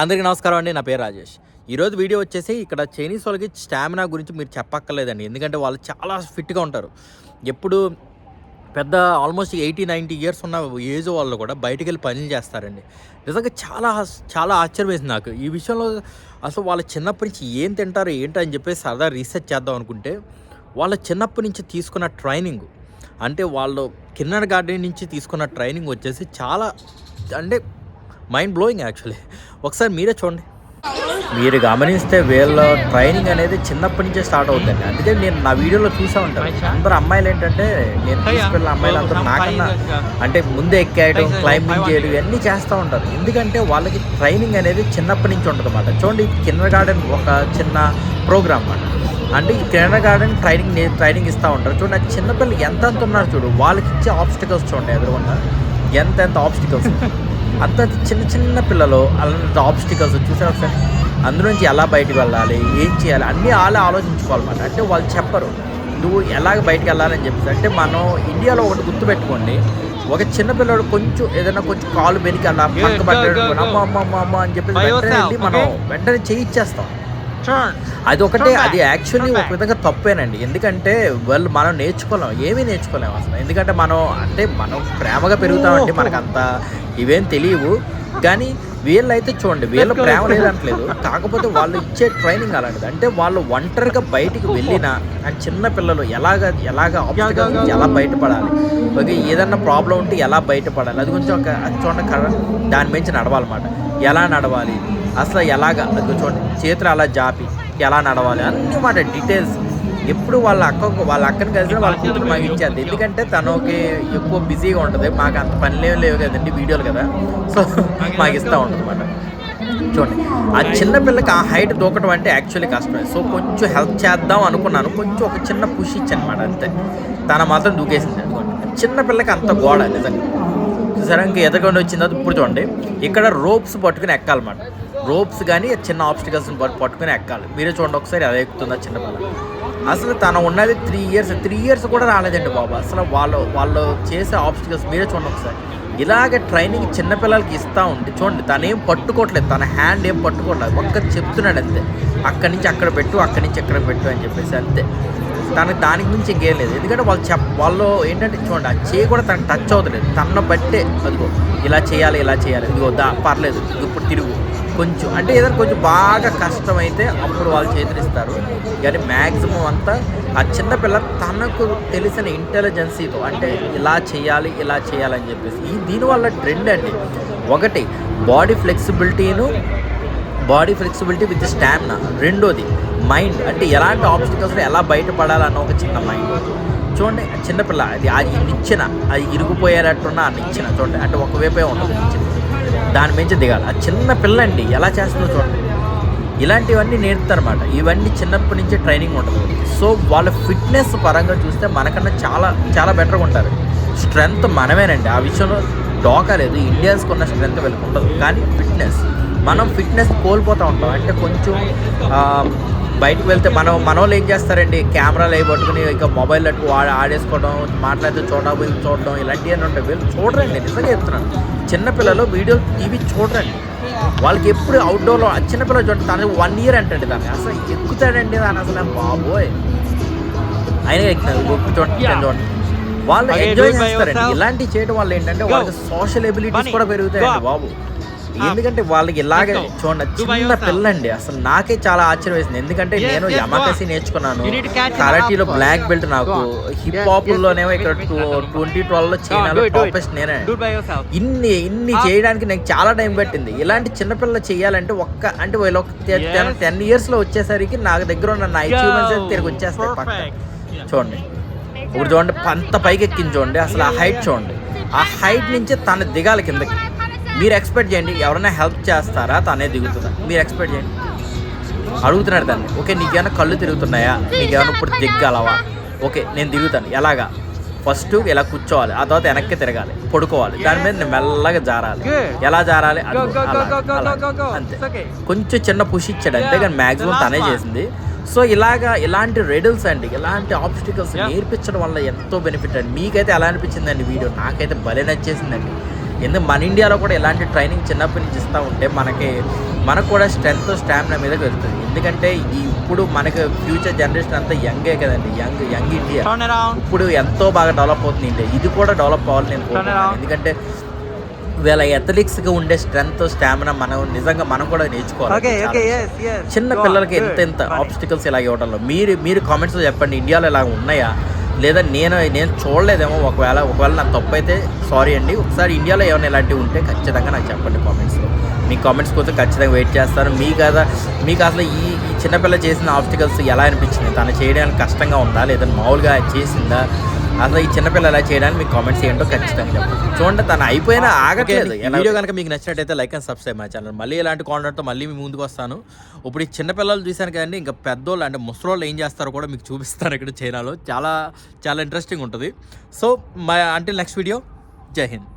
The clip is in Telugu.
అందరికీ నమస్కారం అండి నా పేరు రాజేష్. ఈరోజు వీడియో వచ్చేసి ఇక్కడ చైనీస్ వాళ్ళకి స్టామినా గురించి మీరు చెప్పక్కర్లేదండి. ఎందుకంటే వాళ్ళు చాలా ఫిట్గా ఉంటారు. ఎప్పుడు పెద్ద ఆల్మోస్ట్ ఎయిటీ నైంటీ ఇయర్స్ ఉన్న ఏజ్ వాళ్ళు కూడా బయటికి వెళ్ళి పనులు చేస్తారండి. నిజంగా చాలా చాలా ఆశ్చర్యం వేసింది నాకు. ఈ విషయంలో అసలు వాళ్ళ చిన్నప్పటి నుంచి ఏం తింటారు ఏంటి అని చెప్పేసి సరదా రీసెర్చ్ చేద్దాం అనుకుంటే వాళ్ళ చిన్నప్పటి నుంచి తీసుకున్న ట్రైనింగ్ అంటే వాళ్ళు కిన్నర్ గార్డెన్ నుంచి తీసుకున్న ట్రైనింగ్ వచ్చేసి చాలా అంటే మైండ్ బ్లోయింగ్ యాక్చువల్లీ ఒకసారి మీరే చూడండి. మీరు గమనిస్తే వీళ్ళ ట్రైనింగ్ అనేది చిన్నప్పటి నుంచే స్టార్ట్ అవుతుందండి. అందుకే నేను నా వీడియోలో చూసా ఉంటాను. అందరు అమ్మాయిలు ఏంటంటే నేను తీసుకెళ్ళిన అమ్మాయిలు అందరూ నాకన్నా అంటే ముందే ఎక్కేయడం క్లైంబింగ్ చేయడం ఇవన్నీ చేస్తూ ఉంటారు. ఎందుకంటే వాళ్ళకి ట్రైనింగ్ అనేది చిన్నప్పటి నుంచి ఉంటుంది అన్నమాట చూడండి కిండర్ గార్డెన్ ఒక చిన్న ప్రోగ్రామ్ అన్నమాట. అంటే ఈ కిండర్ గార్డెన్ ట్రైనింగ్ ట్రైనింగ్ ఇస్తూ ఉంటారు. చూడండి చిన్నపిల్లలు ఎంత అంత ఉన్నారు చూడు. వాళ్ళకి ఇచ్చే ఆబ్స్టికల్స్ చూడండి ఎదురుకుండా ఎంత ఎంత ఆబ్స్టికల్స్ అంత చిన్న చిన్న పిల్లలు అలాంటి ఆబ్స్టికల్స్ చూసారు ఒకసారి? అందులో నుంచి ఎలా బయటకు వెళ్ళాలి ఏం చేయాలి అన్నీ వాళ్ళే ఆలోచించుకోవాలన్నమాట. అంటే వాళ్ళు చెప్పరు. నువ్వు ఎలాగ బయటకు వెళ్ళాలని చెప్పేసి. అంటే మనం ఇండియాలో ఒకటి గుర్తుపెట్టుకోండి ఒక చిన్న పిల్లడు కొంచెం ఏదైనా కొంచెం కాలు వెనక అలా పక్క అమ్మ అమ్మ అమ్మ అమ్మ అని చెప్పేసి వెంటనే వెళ్ళి మనం వెంటనే చేయిచ్చేస్తాం. అది ఒకటే అది యాక్చువల్లీ ఒక విధంగా తప్పేనండి. ఎందుకంటే వాళ్ళు మనం నేర్చుకోలేం ఏమీ నేర్చుకోలేము అసలు. ఎందుకంటే మనం అంటే మనం ప్రేమగా పెరుగుతామంటే మనకు అంత ఇవేం తెలియవు కానీ వీళ్ళైతే చూడండి వీళ్ళ ప్రేమ లేదంటలేదు. కాకపోతే వాళ్ళు ఇచ్చే ట్రైనింగ్ అలాంటిది. అంటే వాళ్ళు ఒంటరిగా బయటికి వెళ్ళిన అండ్ చిన్న పిల్లలు ఎలాగ ఎలాగ ఎలా బయటపడాలి? ఓకే ఏదన్నా ప్రాబ్లం ఉంటే ఎలా బయటపడాలి? అది కొంచెం ఒక అది చూడండి దాని మించి నడవాలన్నమాట. ఎలా నడవాలి? అసలు ఎలాగ అది చూడండి చేతులు అలా జాపి ఎలా నడవాలి? అన్ని మాట డీటెయిల్స్ ఎప్పుడు వాళ్ళ అక్కకు వాళ్ళ అక్కని కలిసి వాళ్ళ కూతురు మాకు ఇచ్చేది. ఎందుకంటే తనకి ఎక్కువ బిజీగా ఉంటుంది. మాకు అంత పనిలేం లేవు కదండి వీడియోలు కదా. సో మాకు ఇస్తూ ఉంటుంది అనమాట చూడండి. ఆ చిన్న పిల్లకి ఆ హైట్ దూకటం అంటే యాక్చువల్లీ కష్టమే. సో కొంచెం హెల్ప్ చేద్దాం అనుకున్నాను. కొంచెం ఒక చిన్న పుష్ ఇచ్చాను అనమాట అంతే. తన మాత్రం దూకేసింది అనుకోండి. చిన్న పిల్లకి అంత గోడ నిజంగా. సరే ఇంకా ఎదగండి వచ్చిన తర్వాత ఇప్పుడు చూడండి. ఇక్కడ రోప్స్ పట్టుకుని ఎక్కాలన్నమాట. రోప్స్ కానీ చిన్న ఆబ్స్టికల్స్ని పట్టుకుని ఎక్కాలి. మీరే చూడండి ఒకసారి అది ఎక్కుతుందా చిన్నపిల్ల అసలు తను ఉన్నది త్రీ ఇయర్స్ త్రీ ఇయర్స్ కూడా రాలేదండి బాబు. అసలు వాళ్ళు వాళ్ళు చేసే ఆబ్స్టికల్స్ మీరే చూడండి ఒకసారి. ఇలాగే ట్రైనింగ్ చిన్నపిల్లలకి ఇస్తూ ఉంటే చూడండి తను ఏం పట్టుకోవట్లేదు. తన హ్యాండ్ ఏం పట్టుకోవట్లేదు. ఒక్క చెప్తున్నాడు అంతే. అక్కడి నుంచి అక్కడ పెట్టు అక్కడి నుంచి ఎక్కడ పెట్టు అని చెప్పేసి అంతే. తనకి దానికి మించి ఇంకేం లేదు. ఎందుకంటే వాళ్ళు చెప్ వాళ్ళు ఏంటంటే చూడండి ఆ చేయి కూడా తనకు టచ్ అవుతలేదు. తన బట్టే అదిగో ఇలా చేయాలి ఇలా చేయాలి. ఇదిగో దా పర్లేదు. ఇప్పుడు తిరుగు. కొంచెం అంటే ఏదైనా కొంచెం బాగా కష్టమైతే అప్పుడు వాళ్ళు చేతులిస్తారు. కానీ మ్యాక్సిమం అంతా ఆ చిన్నపిల్ల తనకు తెలిసిన ఇంటెలిజెన్సీతో అంటే ఇలా చేయాలి ఇలా చేయాలని చెప్పేసి. ఈ దీనివల్ల ట్రెండ్ అండి. ఒకటి బాడీ ఫ్లెక్సిబిలిటీను బాడీ ఫ్లెక్సిబిలిటీ విత్ స్టామినా. రెండోది మైండ్. అంటే ఎలాంటి ఆబ్స్టికల్స్ ఎలా బయటపడాలన్న ఒక చిన్న మైండ్. చూడండి చిన్నపిల్ల అది అది నిచ్చిన అది ఇరిగిపోయేటట్టున్న ఆ నిచ్చిన. చూడండి అంటే ఒకవైపే ఉంటుంది నిచ్చిన. దాని మించి దిగాలి. ఆ చిన్న పిల్ల అండి ఎలా చేస్తుందో చూడండి. ఇలాంటివన్నీ నేర్పుతారనమాట ఇవన్నీ చిన్నప్పటి నుంచి ట్రైనింగ్ ఉంటుంది. సో వాళ్ళ ఫిట్నెస్ పరంగా చూస్తే మనకన్నా చాలా చాలా బెటర్గా ఉంటారు. స్ట్రెంగ్త్ మనమేనండి. ఆ విషయంలో డోకా లేదు. ఇండియన్స్కి ఉన్న స్ట్రెంగ్త్ వీళ్ళకి ఉండదు కానీ ఫిట్నెస్ మనం ఫిట్నెస్ కోల్పోతూ ఉంటాం. అంటే కొంచెం బయటకు వెళ్తే మనం మన వాళ్ళు ఏం చేస్తారండి? కెమెరాలు అవి పట్టుకుని ఇక మొబైల్ అటు వాడి ఆడేసుకోవడం మాట్లాడితే చూడబోయి చూడడం ఇలాంటివన్నీ ఉంటాయి. వీళ్ళు చూడరండి నిజంగా చెప్తున్నాను. చిన్నపిల్లలు వీడియో టీవీ చూడరండి. వాళ్ళకి ఎప్పుడు అవుట్డోర్లో చిన్నపిల్లలు చూడండి తను వన్ ఇయర్ అంటండి దాన్ని. అసలు ఎక్కుతాడండి దాన్ని అసలు బాబోయ్. ఆయన చూడండి చూడండి. వాళ్ళు ఎంజాయ్ చేస్తారండి. yourself. ఇలాంటి చేయడం వల్ల ఏంటంటే. వాళ్ళకి సోషల్ ఎబిలిటీస్ కూడా పెరుగుతాయండి. బాబు. ఎందుకంటే వాళ్ళకి ఇలాగే. చూడండి చిన్న. పిల్లండి అసలు నాకే చాలా ఆశ్చర్యం వేసింది ఎందుకంటే నేను యమకసి. నేర్చుకున్నాను కరాటీలో. బ్లాక్ బెల్ట్ నాకు. హిప్ హాప్ లోనేమో. ఇక్కడ. ట్వంటీ ట్వెల్వ్లో చైనాలో. టాపెస్ట్ నేనే. ఇన్ని ఇన్ని Ah. చేయడానికి నాకు చాలా టైం పట్టింది ఇలాంటి చిన్నపిల్ల చేయాలంటే ఒక్క అంటే వీళ్ళు ఒక. టెన్ ఇయర్స్లో వచ్చేసరికి నాకు దగ్గర ఉన్న నా అచీవ్మెంట్స్. తిరిగి వచ్చేస్తాయి పక్క. చూడండి ఇప్పుడు చూడండి అంత పైకి ఎక్కింది చూడండి అసలు ఆ హైట్ చూడండి ఆ హైట్ నుంచి తను దిగాలి కిందకి మీరు ఎక్స్పెక్ట్ చేయండి ఎవరైనా హెల్ప్ చేస్తారా? తనే దిగుతుందా మీరు ఎక్స్పెక్ట్ చేయండి. అడుగుతున్నాడు దాన్ని ఓకే నీకేమైనా కళ్ళు తిరుగుతున్నాయా? నీకేమైనా ఇప్పుడు దిగ్గలవా ఓకే నేను దిగుతాను. ఎలాగా? ఫస్ట్ ఇలా కూర్చోవాలి. ఆ తర్వాత వెనక్కి తిరగాలి. పడుకోవాలి. దాని మీద నేను మెల్లగా జారాలి. ఎలా జారాలి. అంతే. కొంచెం చిన్న పుష్ ఇచ్చాడు అంతే కానీ మ్యాక్సిమం తనే చేసింది. సో ఇలాగా ఇలాంటి రెడల్స్ అండి ఇలాంటి ఆబ్స్టికల్స్. నేర్పించడం వల్ల ఎంతో బెనిఫిట్ అండి. మీకైతే ఎలా అనిపించిందండి వీడియో నాకైతే భలే నచ్చేసిందండి. ఎందుకు మన ఇండియాలో కూడా ఇలాంటి ట్రైనింగ్ చిన్నప్పటి నుంచి ఇస్తూ ఉంటే మనకి మనకు కూడా స్ట్రెంత్ స్టామినా మీదకి వెళ్తుంది. ఎందుకంటే ఈ ఇప్పుడు మనకి ఫ్యూచర్ జనరేషన్ అంతా యంగే కదండి. Young young India. ఇప్పుడు ఎంతో బాగా డెవలప్ అవుతుంది ఇండియా. ఇది కూడా డెవలప్ అవ్వాలి నేను. ఎందుకంటే వీళ్ళ ఎథలిక్స్గా ఉండే స్ట్రెంత్ స్టామినా మనం నిజంగా మనం కూడా నేర్చుకోవాలి. చిన్న పిల్లలకి. ఎంత ఎంత. ఆబ్స్టికల్స్ ఇలా ఇవ్వడంలో మీరు మీరు కామెంట్స్లో చెప్పండి. ఇండియాలో ఇలా ఉన్నాయా? లేదా నేను నేను చూడలేదేమో ఒకవేళ ఒకవేళ నా తప్పు అయితే సారీ అండి. ఒకసారి ఇండియాలో ఏమైనా ఇలాంటివి ఉంటే ఖచ్చితంగా నాకు చెప్పండి కామెంట్స్లో మీ కామెంట్స్ కోసం ఖచ్చితంగా వెయిట్ చేస్తాను. మీ కదా మీకు అసలు ఈ ఈ చిన్నపిల్ల చేసిన ఆబ్స్టికల్స్ ఎలా అనిపించింది? తను చేయడానికి కష్టంగా ఉందా? లేదా మామూలుగా చేసిందా? అసలు ఈ చిన్నపిల్ల ఎలా చేయడానికి మీకు కామెంట్స్ ఏంటో ఖచ్చితంగా చెప్పండి. చూడండి తను అయిపోయినా ఆగట్లేదు. వీడియో కనుక మీకు నచ్చినట్టయితే లైక్ అండ్ సబ్స్క్రైబ్ మా ఛానల్ మళ్ళీ ఇలాంటి కాంటెంట్తో మళ్ళీ మీ ముందుకు వస్తాను. ఇప్పుడు ఈ చిన్నపిల్లలు చూశాను కదండి ఇంకా పెద్దోళ్ళు అంటే ముసలోళ్ళు ఏం చేస్తారో కూడా మీకు చూపిస్తాను ఇక్కడ చైనాలో. చాలా చాలా ఇంట్రెస్టింగ్ ఉంటుంది. సో మా అంటే నెక్స్ట్ వీడియో జై హింద్